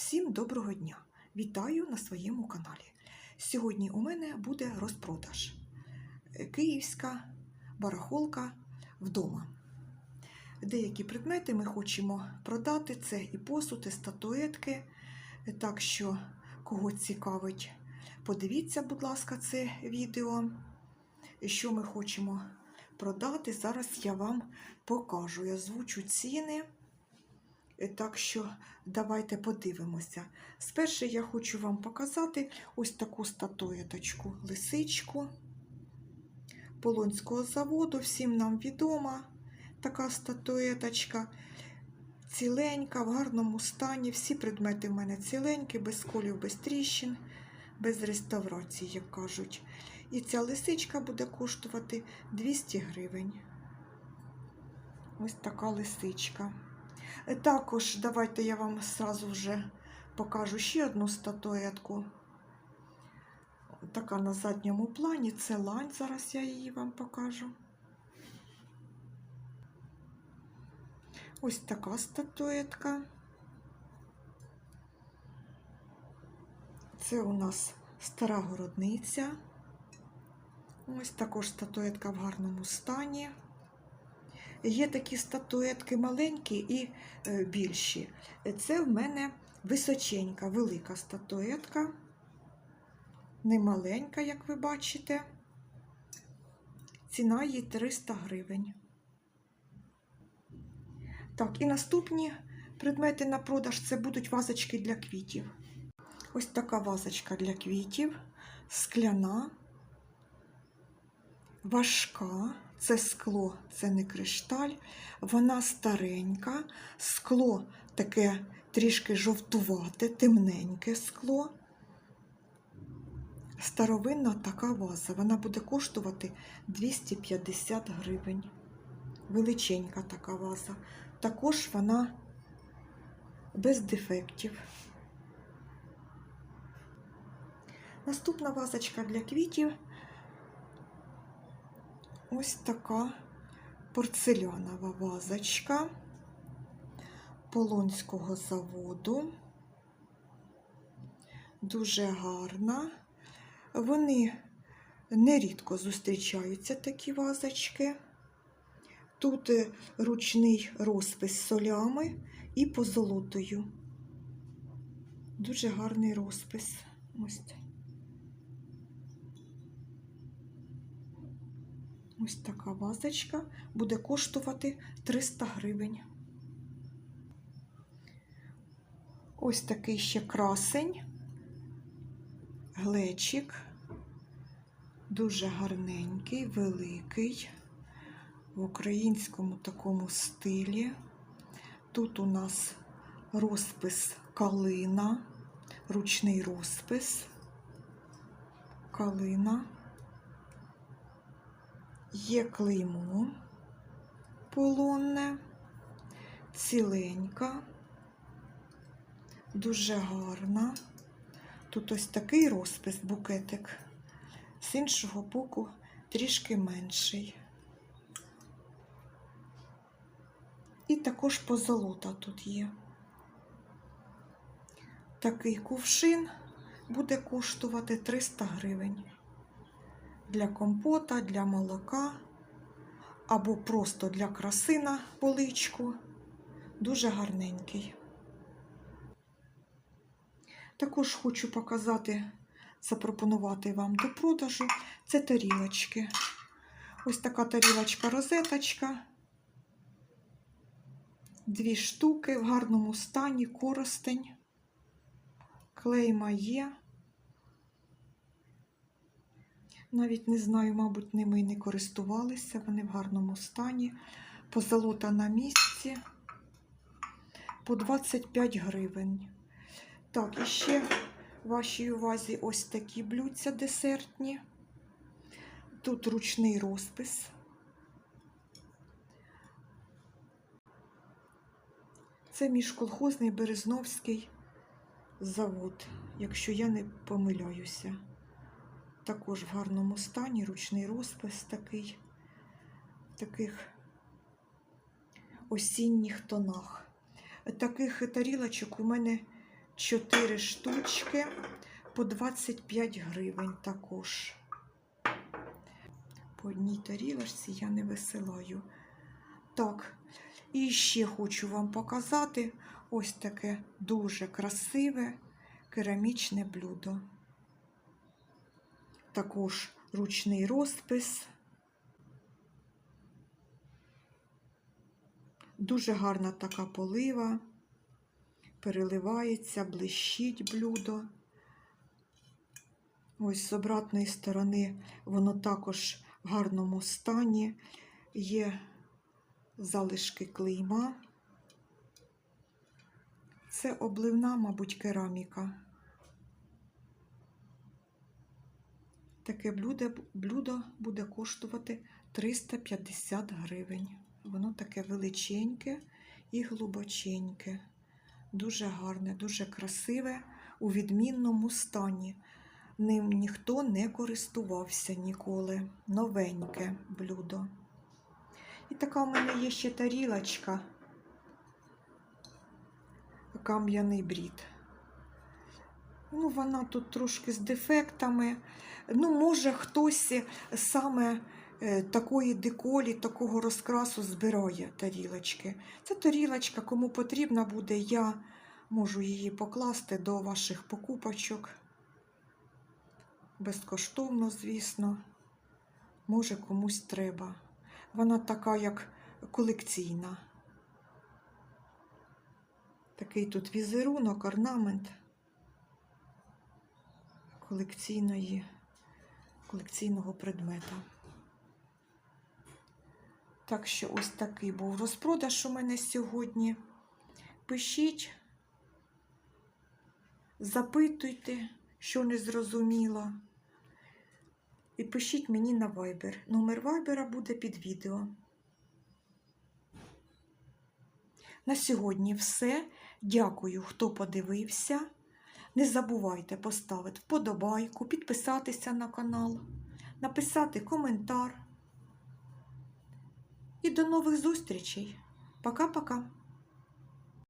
Всім доброго дня! Вітаю на своєму каналі. Сьогодні у мене буде розпродаж. Е, Київська барахолка вдома. Деякі предмети ми хочемо продати. Це і посуд, і статуетки. Так що, кого цікавить, подивіться, будь ласка, це відео. Що ми хочемо продати. Зараз я вам покажу. Я озвучу ціни. Е, Так що давайте подивимося. Спершу я хочу вам показати ось таку статуеточку, лисичку Полонського заводу. Всім нам відома така статуеточка. Ціленька, в гарному стані. Всі предмети в мене ціленькі, без колів, без тріщин, без реставрації, як кажуть. І ця лисичка буде коштувати 200 гривень. Ось така лисичка. Е, Також давайте я вам сразу вже покажу ще одну статуетку. Така на задньому плані. Це лань. Зараз я її вам покажу. Ось така статуетка. Це у нас стара городниця. Ось також статуетка в гарному стані. Є такі статуетки маленькі і е, більші. Це в мене височенька, велика статуетка. Не маленька, як ви бачите. Ціна її 300 гривень. Так, і наступні предмети на продаж це будуть вазочки для квітів. Ось така вазочка для квітів, скляна, важка. Це скло, це не кришталь, вона старенька, скло таке трішки жовтувате, темненьке скло. Старовинна така ваза. Вона буде коштувати 250 гривень. Величенька така ваза. Також вона без дефектів. Наступна вазочка для квітів. Ось така порцелянова вазочка Полонського заводу. Дуже гарна. Вони нерідко зустрічаються такі вазочки. Тут е, ручний розпис солями і позолотою. Дуже гарний розпис. Ось така вазочка буде коштувати 300 гривень. Ось такий ще красень, глечик, дуже гарненький, великий, в українському такому стилі. Тут у нас розпис калина, ручний розпис, калина. Є клеймо полонне, ціленька, дуже гарна. Тут ось такий розпис букетик, з іншого боку трішки менший. І також позолота тут є. Такий кувшин буде коштувати 300 гривень для компота, для молока або просто для краси на поличку. Дуже гарненький. Також хочу показати, запропонувати вам до продажу. Це тарілочки. Ось така тарілочка-розеточка. Дві штуки в гарному стані, коростень. Клейма є. Навіть не знаю, мабуть, ними і не користувалися, вони в гарному стані. Позолота на місці по 25 гривень. Так, і ще в вашій увазі ось такі блюдця десертні. Тут ручний розпис. Це міжколхозний Березновський завод, якщо я не помиляюся. Також в гарному стані, ручний розпис такий, в таких осінніх тонах. Таких тарілочок у мене 4 штучки по 25 гривень також. По одній тарілочці я не висилаю. Так, і ще хочу вам показати ось таке дуже красиве керамічне блюдо. Також ручний розпис. Дуже гарна така полива, переливається, блищить блюдо. Ось з обратної сторони воно також в гарному стані. Є залишки клейма. Це обливна, мабуть, кераміка. Таке блюдо, блюдо буде коштувати 350 гривень. Воно таке величеньке і глибоченьке. Дуже гарне, дуже красиве, у відмінному стані. Ним ніхто не користувався ніколи. Новеньке блюдо. І така у мене є ще тарілочка. Кам'яний брід. Ну, вона тут трошки з дефектами. Ну, може, хтось саме е, такої деколі, такого розкрасу збирає тарілочки. Це тарілочка, кому потрібна буде, я можу її покласти до ваших покупочок. Безкоштовно, звісно. Може, комусь треба. Вона така, як колекційна. Такий тут візерунок, орнамент колекційної, колекційного предмета. Так що ось такий був розпродаж у мене сьогодні. Пишіть, запитуйте, що не зрозуміло. І пишіть мені на Viber. Номер Viber буде під відео. На сьогодні все. Дякую, хто подивився. Не забувайте поставити вподобайку, підписатися на канал, написати коментар. І до нових зустрічей. Пока-пока.